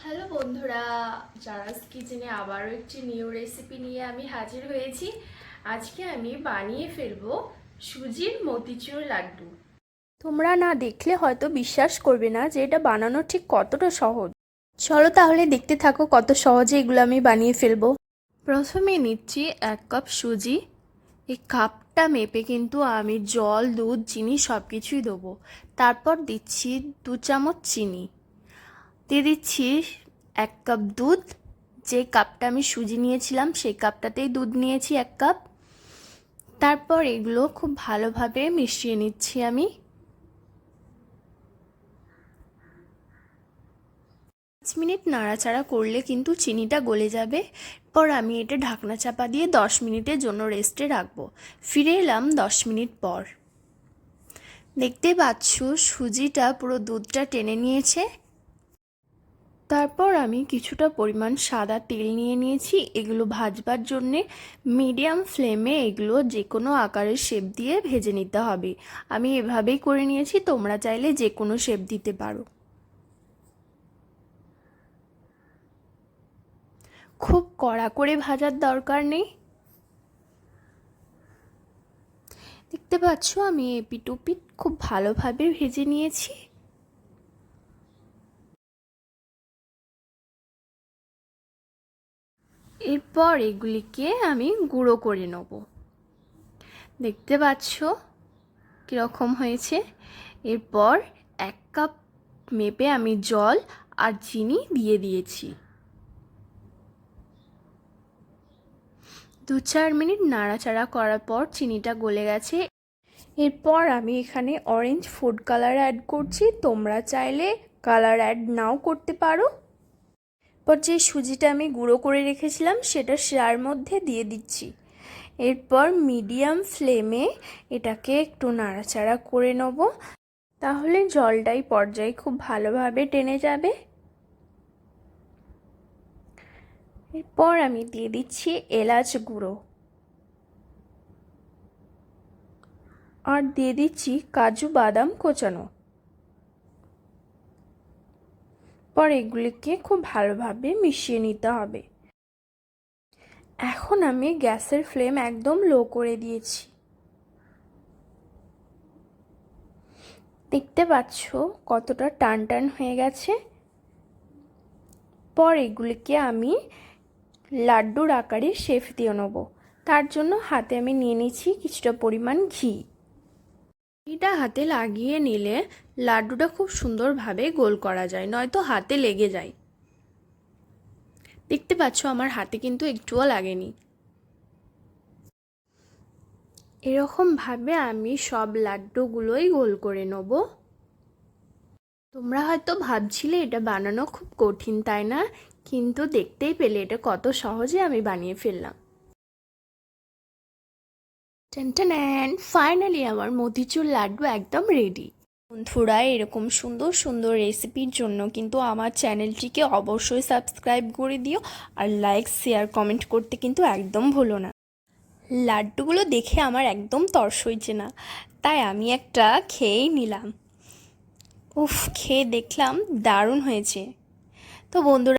Hello বন্ধুরা, জারাস কিচেনে আবারও একটি নিউ রেসিপি নিয়ে আমি হাজির হয়েছি। আজকে আমি বানিয়ে ফেলব সুজির মতিচুর লাড্ডু। তোমরা না দেখলে হয়তো বিশ্বাস করবে না যে এটা বানানো ঠিক কতটা সহজ। চলো তাহলে দেখতে থাকো কত সহজে এগুলো আমি বানিয়ে ফেলব। প্রথমে নিচ্ছি এক কাপ সুজি। এই কাপটা মেপে কিন্তু আমি জল, দুধ, চিনি সব কিছুই দেবো। তারপর দিচ্ছি দু চামচ চিনি। দিয়ে দিচ্ছি এক কাপ দুধ। যে কাপটা আমি সুজি নিয়েছিলাম, সেই কাপটাতেই দুধ নিয়েছি এক কাপ। তারপর এগুলো খুব ভালোভাবে মিশিয়ে নিচ্ছি আমি। পাঁচ মিনিট নাড়াচাড়া করলে কিন্তু চিনিটা গলে যাবে। পর আমি এটা ঢাকনা চাপা দিয়ে দশ মিনিটের জন্য রেস্টে রাখব। ফিরে এলাম দশ মিনিট পর। দেখতে পাচ্ছ সুজিটা পুরো দুধটা টেনে নিয়েছে। তারপর আমি কিছুটা পরিমাণ সাদা তেল নিয়ে নিয়েছি। এগুলো ভাজবার জন্যে মিডিয়াম ফ্লেমে এগুলো যে কোনো আকারের শেপ দিয়ে ভেজে নিতে হবে। আমি এভাবেই করে নিয়েছি, তোমরা চাইলে যে কোনো শেপ দিতে পারো। খুব কড়া করে ভাজার দরকার নেই। দেখতে পাচ্ছ, আমি এপিটুপিট খুব ভালোভাবে ভেজে নিয়েছি। এরপর এগুলিকে আমি গুঁড়ো করে নেব। দেখতে পাচ্ছ কীরকম হয়েছে? এরপর এক কাপ মেপে আমি জল আর চিনি দিয়ে দিয়েছি। দু চার মিনিট নাড়াচাড়া করার পর চিনিটা গলে গেছে। এরপর আমি এখানে অরেঞ্জ ফুড কালার অ্যাড করছি। তোমরা চাইলে কালার অ্যাড নাও করতে পারো। এরপর যে সুজিটা আমি গুঁড়ো করে রেখেছিলাম, সেটা শিরার মধ্যে দিয়ে দিচ্ছি। এরপর মিডিয়াম ফ্লেমে এটাকে একটু নাড়াচাড়া করে নেব। তাহলে জলটাই পর্যায়ে খুব ভালোভাবে টেনে যাবে। এরপর আমি দিয়ে দিচ্ছি এলাচ গুঁড়ো। আর দিয়ে দিচ্ছি কাজু বাদাম কোচানো। পর এগুলিকে খুব ভালোভাবে মিশিয়ে নিতে হবে। এখন আমি গ্যাসের ফ্লেম একদম লো করে দিয়েছি। দেখতে পাচ্ছ কতটা টান টান হয়ে গেছে। পর এগুলিকে আমি লাড্ডুর আকারে শেফ দিয়ে নেব। তার জন্য হাতে আমি নিয়ে নিচ্ছি কিছুটা পরিমাণ ঘি। ঘিটা হাতে লাগিয়ে নিলে লাড্ডুটা খুব সুন্দরভাবে গোল করা যায়, নয়তো হাতে লেগে যায়। দেখতে পাচ্ছ আমার হাতে কিন্তু একটুও লাগেনি। এরকমভাবে আমি সব লাড্ডুগুলোই গোল করে নেব। তোমরা হয়তো ভাবছিলে এটা বানানো খুব কঠিন, তাই না? কিন্তু দেখতেই পেলে এটা কত সহজে আমি বানিয়ে ফেললাম। টেন ফাইনালি আমার মতিচুর লাড্ডু একদম রেডি বন্ধুরা, এরকম সুন্দর সুন্দর রেসিপির জন্য কিন্তু আমার চ্যানেলটিকে অবশ্যই সাবস্ক্রাইব করে দিও আর লাইক শেয়ার কমেন্ট করতে কিন্তু একদম ভুলো না। লাড্ডুগুলো দেখে আমার একদম তর্স হয়েছে না, তাই আমি একটা খেয়েই নিলাম। উফ, খেয়ে দেখলাম দারুণ হয়েছে। তো বন্ধুরা